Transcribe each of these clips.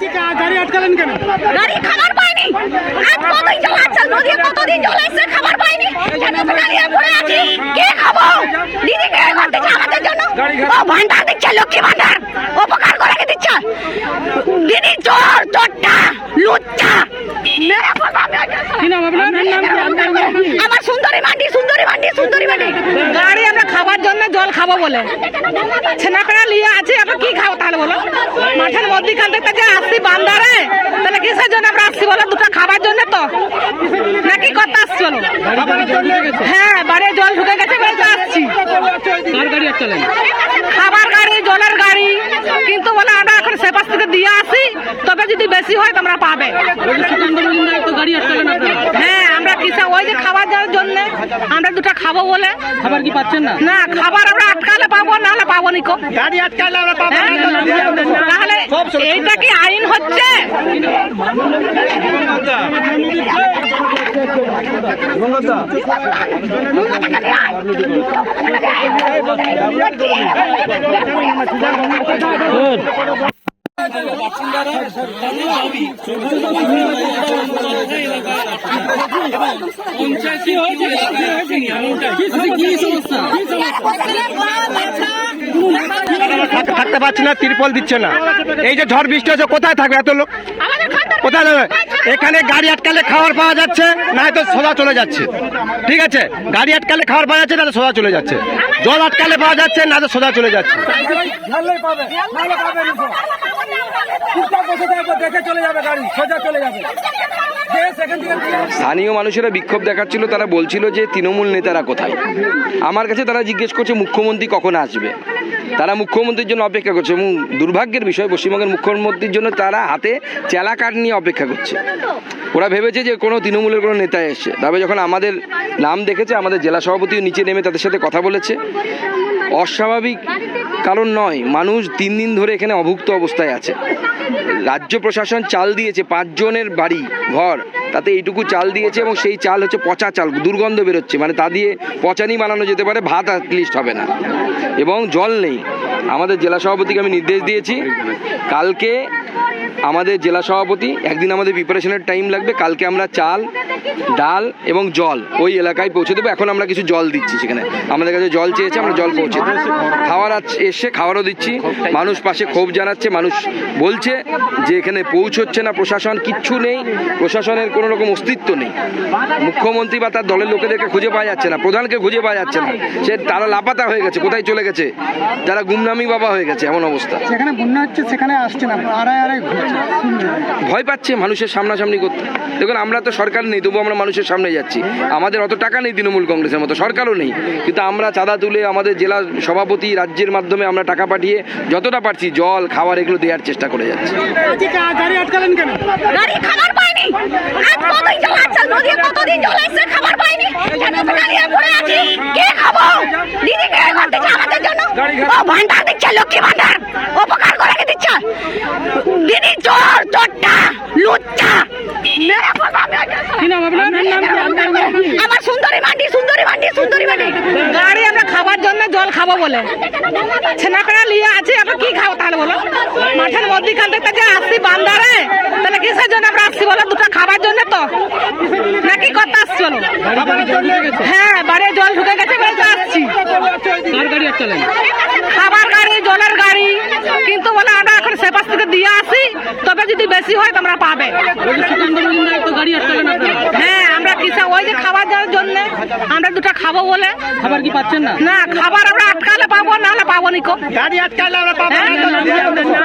গাড়ি আটকালেন কেন? গাড়ি খাবার পায়নি আজ কতদিন জল আছে নদী কতদিন জল আসছে খাবার দাঁড়িয়ে পড়ে আছি। কে খাব? দিদি কে করতেছে আমাদের জন্য। ও ভান্ডার দিচ্ছে লক্ষ্মী ভান্ডার। উপকার করে দিচ্ছে। দিদি চোর চোরটা লুচ্চা। মেরে আমার সুন্দরী মান্ডি সুন্দরী মান্ডি সুন্দরী খাবার জল খাব বলে। ছেনাপেড়া নিয়ে আছে আমরা কি খাব তাহলে বলো? মাঠের মধ্যিখান থেকে আসছি বান্দারে, তাহলে কিসের জন্য আমরা আসছি বলো? দুটো খাবার জন্য তো। নাকি কথা আসছি বলো? হ্যাঁ বাড়ি জল ঢুকে গেছে বলে আসছি। কার খাবার গাড়ি, জলের গাড়ি। কিন্তু বলে, আমরা এখন সেপাস থেকে দিয়ে আসি, তবে যদি বেশি হয় তোমরা পাবে। হ্যাঁ আমরা ওই যে খাবার যাওয়ার জন্য আমরা দুটো খাব বলে। খাবার কি পাচ্ছেন না? না খাবার আমরা আটকালে পাবো নাহলে পাবো নিকো গাড়ি আটকালে আমরা পাবো হ্যাঁ? তাহলে এইটা কি আইন হচ্ছে? থাক- থাকতে পারছি না তিরপল দিচ্ছে না। এই যে ঝড় বৃষ্টি হচ্ছে কোথায় থাকবে এত লোক? কোথায় যাবে এখানে গাড়ি আটকালে খাবার পাওয়া যাচ্ছে না হয়তো সোজা চলে যাচ্ছে। ঠিক আছে? গাড়ি আটকালে খাবার পাওয়া যাচ্ছে না তো সোজা চলে যাচ্ছে। জল আটকালে পাওয়া যাচ্ছে না তো সোজা চলে যাচ্ছে। স্থানীয় মানুষেরা বিক্ষোভ দেখাচ্ছিল তারা বলছিল যে তৃণমূল নেতারা কোথায়? আমার কাছে তারা জিজ্ঞেস করছে মুখ্যমন্ত্রী কখন আসবে? তারা মুখ্যমন্ত্রীর জন্য অপেক্ষা করছে এবং দুর্ভাগ্যের বিষয়, পশ্চিমবঙ্গের মুখ্যমন্ত্রীর জন্য তারা হাতে চেলা কাঠ নিয়ে অপেক্ষা করছে। ওরা ভেবেছে যে কোনো তৃণমূলের কোনো নেতা এসছে। তবে যখন আমাদের নাম দেখেছে, আমাদের জেলা সভাপতিও নিচে নেমে তাদের সাথে কথা বলেছে। অস্বাভাবিক কারণ নয়, মানুষ তিন দিন ধরে এখানে অভুক্ত অবস্থায় আছে। রাজ্য প্রশাসন চাল দিয়েছে, পাঁচজনের বাড়ি, ঘর। তাতে এইটুকু চাল দিয়েছে এবং সেই চাল হচ্ছে পচা চাল, দুর্গন্ধ বেরোচ্ছে। মানে তা দিয়ে পচানি বানানো যেতে পারে, ভাত অ্যাটলিস্ট হবে না। এবং জল নেই। আমাদের জেলা সভাপতিকে আমি নির্দেশ দিয়েছি। কালকে আমাদের জেলা সভাপতি, একদিন আমাদের প্রিপারেশনের টাইম লাগবে। কালকে আমরা চাল, ডাল এবং জল ওই এলাকায় পৌঁছে দেবো। এখন আমরা কিছু জল দিচ্ছি সেখানে। আমাদের কাছে জল চেয়েছে, আমরা জল পৌঁছে দেবো। আছ- এসে খাওয়ারও দিচ্ছি। মানুষ পাশে ক্ষোভ জানাচ্ছে, মানুষ বলছে যে এখানে পৌঁছচ্ছে না প্রশাসন, কিচ্ছু নেই। প্রশাসনের কোনো রকম অস্তিত্ব নেই। মুখ্যমন্ত্রী বা তার দলের লোকেদেরকে খুঁজে পাওয়া যাচ্ছে না, প্রধানকে খুঁজে পাওয়া যাচ্ছে না। সে তারা লাপাতা হয়ে গেছে, কোথায় চলে গেছে? তারা গুমনামি বাবা হয়ে গেছে এমন অবস্থা। যেখানে বন্যা হচ্ছে সেখানে আসছে না আড়াই আড়াই ভয় পাচ্ছে মানুষের সামনাসামনি করতে। দেখুন আমরা তো সরকার নেই তবু আমরা মানুষের সামনে যাচ্ছি। আমাদের অত টাকা নেই তৃণমূল কংগ্রেসের মতো সরকারও নেই। কিন্তু আমরা চাঁদা তুলে আমাদের জেলা সভাপতি রাজ্যের মাধ্যমে আমরা টাকা পাঠিয়ে যতটা পারছি জল খাবার এগুলো দেওয়ার চেষ্টা করে যাচ্ছি। গাড়ি আটকালেন কেন? গাড়ি খাবার পায়নি আজ কতদিন জল আছে নদী কতদিন জল খাবার দাঁড়িয়ে পড়ে আছি। কে খাব? দিদি কে আমাদের জন্য? ও ভান্ডার দিচ্ছে লক্ষ্মী ভান্ডার উপকার করে কে দিচ্ছে। দিদি চোর চোরটা লুচ্চা। আমার সুন্দরী মান্ডি সুন্দরী মান্ডি সুন্দরী মান্ডি। গাড়ি আমরা খাবার জন্য জল খাব বলে। ছেনাপেড়া নিয়ে আছে আমরা কি খাব তাহলে বলো? মাঠের মধ্যিখান থেকে আসছি বান্দারে। তাহলে কিসের জন্য আমরা আসছি বলো? দুটো খাবার জন্য তো। নাকি কথা আসছি বলো? হ্যাঁ বাড়ি জল ঢুকে গেছে বলে তো আসছি কার গাড়ি আটকালেন খাবার গাড়ি জলের গাড়ি। কিন্তু বলে আমরা এখন সেপাশ থেকে দিয়ে আসি। তবে যদি বেশি হয় তোমরা পাবে। হ্যাঁ আমরা কিসে ওই যে খাবার দেওয়ার জন্য আমরা দুটো খাব বলে। খাবার কি পাচ্ছেন না? না খাবার আমরা আটকালে পাবো নিকো গাড়ি আটকালে আমরা পাবো হ্যাঁ?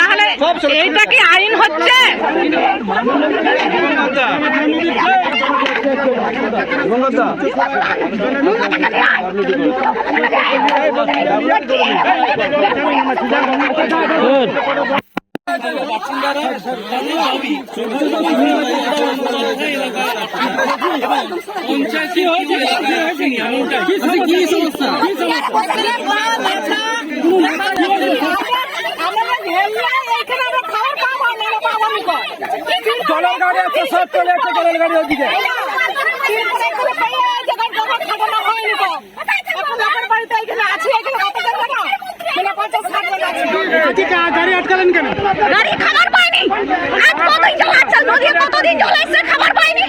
তাহলে এইটা কি আইন হচ্ছে? কি সমস্যা? জলের গাড়ি আছে সব চলে একটা জলের গাড়ি ওদিকে গাড়ি আটকালেন কেন? গাড়ি খাবার পায়নি। আজ কতদিন জল আছে কতদিন জল এসছে খাবার